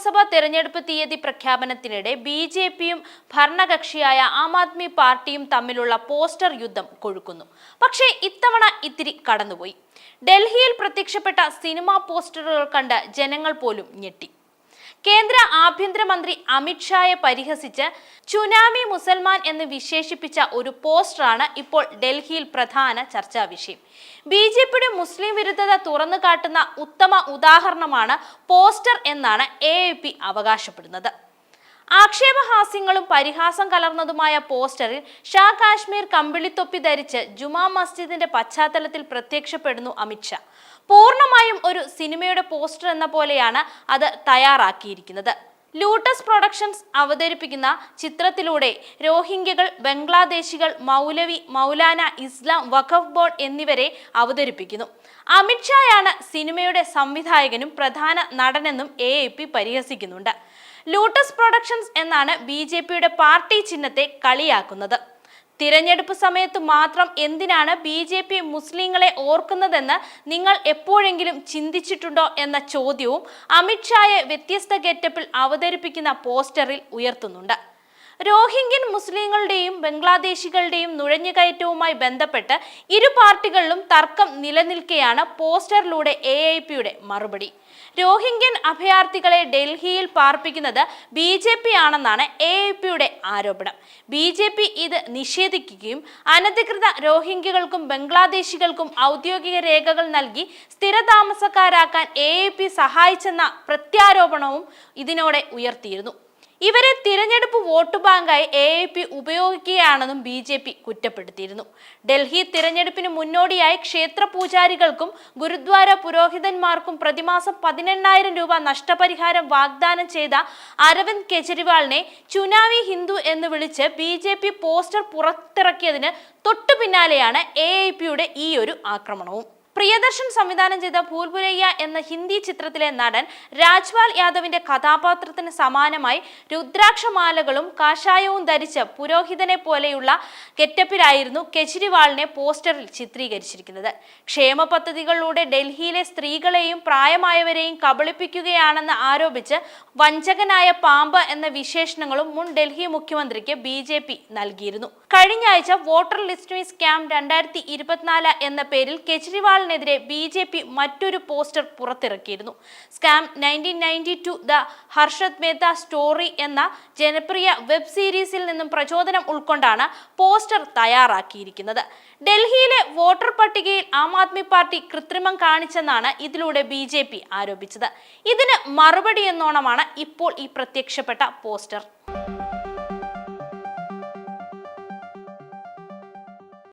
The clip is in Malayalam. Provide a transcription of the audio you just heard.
നിയമസഭാ തെരഞ്ഞെടുപ്പ് തീയതി പ്രഖ്യാപനത്തിനിടെ ബി ജെ പിയും ഭരണകക്ഷിയായ ആം ആദ്മി പാർട്ടിയും തമ്മിലുള്ള പോസ്റ്റർ യുദ്ധം കൊഴുക്കുന്നു. പക്ഷേ ഇത്തവണ ഇത്തിരി കടന്നുപോയി. ഡൽഹിയിൽ പ്രത്യക്ഷപ്പെട്ട സിനിമാ പോസ്റ്ററുകൾ കണ്ട് ജനങ്ങൾ പോലും ഞെട്ടി. കേന്ദ്ര ആഭ്യന്തരമന്ത്രി അമിത്ഷായെ പരിഹസിച്ച് ചുനാമി മുസൽമാൻ എന്ന് വിശേഷിപ്പിച്ച ഒരു പോസ്റ്ററാണ് ഇപ്പോൾ ഡൽഹിയിൽ പ്രധാന ചർച്ചാ വിഷയം. ബി ജെ പിയുടെ മുസ്ലിം വിരുദ്ധത തുറന്നു കാട്ടുന്ന ഉത്തമ ഉദാഹരണമാണ് പോസ്റ്റർ എന്നാണ് എ അവകാശപ്പെടുന്നത്. ആക്ഷേപഹാസ്യങ്ങളും പരിഹാസം കലർന്നതുമായ പോസ്റ്ററിൽ ഷാ കാശ്മീർ കമ്പിളിത്തൊപ്പി ധരിച്ച് ജുമാ മസ്ജിദിന്റെ പശ്ചാത്തലത്തിൽ പ്രത്യക്ഷപ്പെടുന്നു അമിത്ഷാ പൂർണമായും ഒരു സിനിമയുടെ പോസ്റ്റർ എന്ന പോലെയാണ് അത് തയ്യാറാക്കിയിരിക്കുന്നത്. ലൂട്ടസ് പ്രൊഡക്ഷൻസ് അവതരിപ്പിക്കുന്ന ചിത്രത്തിലൂടെ രോഹിംഗ്യകൾ ബംഗ്ലാദേശികൾ മൗലവി മൗലാന ഇസ്ലാം വഖഫ് ബോർഡ് എന്നിവരെ അവതരിപ്പിക്കുന്നു. അമിത്ഷായാണ് സിനിമയുടെ സംവിധായകനും പ്രധാന നടനെന്നും എ പരിഹസിക്കുന്നുണ്ട്. ലൂട്ടസ് പ്രൊഡക്ഷൻസ് എന്നാണ് ബി ജെ പിയുടെ പാർട്ടി ചിഹ്നത്തെ കളിയാക്കുന്നത്. തിരഞ്ഞെടുപ്പ് സമയത്ത് മാത്രം എന്തിനാണ് ബി ജെ പി മുസ്ലിങ്ങളെ ഓർക്കുന്നതെന്ന് നിങ്ങൾ എപ്പോഴെങ്കിലും ചിന്തിച്ചിട്ടുണ്ടോ എന്ന ചോദ്യവും അമിത്ഷായെ വ്യത്യസ്ത ഗെറ്റപ്പിൽ അവതരിപ്പിക്കുന്ന പോസ്റ്ററിൽ ഉയർത്തുന്നുണ്ട്. രോഹിംഗ്യൻ മുസ്ലിങ്ങളുടെയും ബംഗ്ലാദേശികളുടെയും നുഴഞ്ഞുകയറ്റവുമായി ബന്ധപ്പെട്ട് ഇരു പാർട്ടികളിലും തർക്കം നിലനിൽക്കെയാണ് പോസ്റ്ററിലൂടെ എ ഐ പിയുടെ മറുപടി. രോഹിംഗ്യൻ അഭയാർത്ഥികളെ ഡൽഹിയിൽ പാർപ്പിക്കുന്നത് ബി ജെ പി ആണെന്നാണ് എ ഐ പിയുടെ ആരോപണം. ബി ജെ പി ഇത് നിഷേധിക്കുകയും അനധികൃത രോഹിംഗ്യകൾക്കും ബംഗ്ലാദേശികൾക്കും ഔദ്യോഗിക രേഖകൾ നൽകി സ്ഥിരതാമസക്കാരാക്കാൻ എ ഐ പി സഹായിച്ചെന്ന പ്രത്യാരോപണവും ഇതിനോടെ ഉയർത്തിയിരുന്നു. ഇവരെ തിരഞ്ഞെടുപ്പ് വോട്ട് ബാങ്കായി എ എ പി ഉപയോഗിക്കുകയാണെന്നും ബി ജെ പി കുറ്റപ്പെടുത്തിയിരുന്നു. ഡൽഹി തിരഞ്ഞെടുപ്പിന് മുന്നോടിയായി ക്ഷേത്ര പൂജാരികൾക്കും ഗുരുദ്വാര പുരോഹിതന്മാർക്കും പ്രതിമാസം പതിനെണ്ണായിരം രൂപ നഷ്ടപരിഹാരം വാഗ്ദാനം ചെയ്ത അരവിന്ദ് കെജ്രിവാളിനെ ചുനാവി ഹിന്ദു എന്ന് വിളിച്ച് ബി ജെ പി പോസ്റ്റർ പുറത്തിറക്കിയതിന് തൊട്ടു പിന്നാലെയാണ് എ പിയുടെ ഈ ഒരു ആക്രമണവും. പ്രിയദർശൻ സംവിധാനം ചെയ്ത ഭൂൽപുരയ്യ എന്ന ഹിന്ദി ചിത്രത്തിലെ നടൻ രാജ്പാൽ യാദവിന്റെ കഥാപാത്രത്തിന് സമാനമായി രുദ്രാക്ഷമാലകളും കാഷായവും ധരിച്ച പുരോഹിതനെ പോലെയുള്ള ഗെറ്റപ്പിലായിരുന്നു കെജ്രിവാളിനെ പോസ്റ്ററിൽ ചിത്രീകരിച്ചിരിക്കുന്നത്. ക്ഷേമ പദ്ധതികളിലൂടെ ഡൽഹിയിലെ സ്ത്രീകളെയും പ്രായമായവരെയും കബളിപ്പിക്കുകയാണെന്ന് ആരോപിച്ച് വഞ്ചകനായ പാമ്പ് എന്ന വിശേഷണങ്ങളും മുൻ ഡൽഹി മുഖ്യമന്ത്രിക്ക് ബി ജെ പി നൽകിയിരുന്നു. കഴിഞ്ഞ ആഴ്ച വോട്ടർ ലിസ്റ്റ് മീ സ്കാം രണ്ടായിരത്തി ഇരുപത്തിനാല് എന്ന പേരിൽ കെജ്രിവാളിനെതിരെ ബി ജെ പി മറ്റൊരു poster പുറത്തിറക്കിയിരുന്നു. Scam nineteen ninety two the Harshad Mehta story എന്ന ജനപ്രിയ വെബ് സീരീസിൽ നിന്നും പ്രചോദനം ഉൾക്കൊണ്ടാണ് പോസ്റ്റർ തയ്യാറാക്കിയിരിക്കുന്നത്. ഡൽഹിയിലെ വോട്ടർ പട്ടികയിൽ ആം ആദ്മി പാർട്ടി കൃത്രിമം കാണിച്ചെന്നാണ് ഇതിലൂടെ ബി ജെ പി ആരോപിച്ചത്. ഇതിന് മറുപടി എന്നോണമാണ് ഇപ്പോൾ ഈ പ്രത്യക്ഷപ്പെട്ട പോസ്റ്റർ.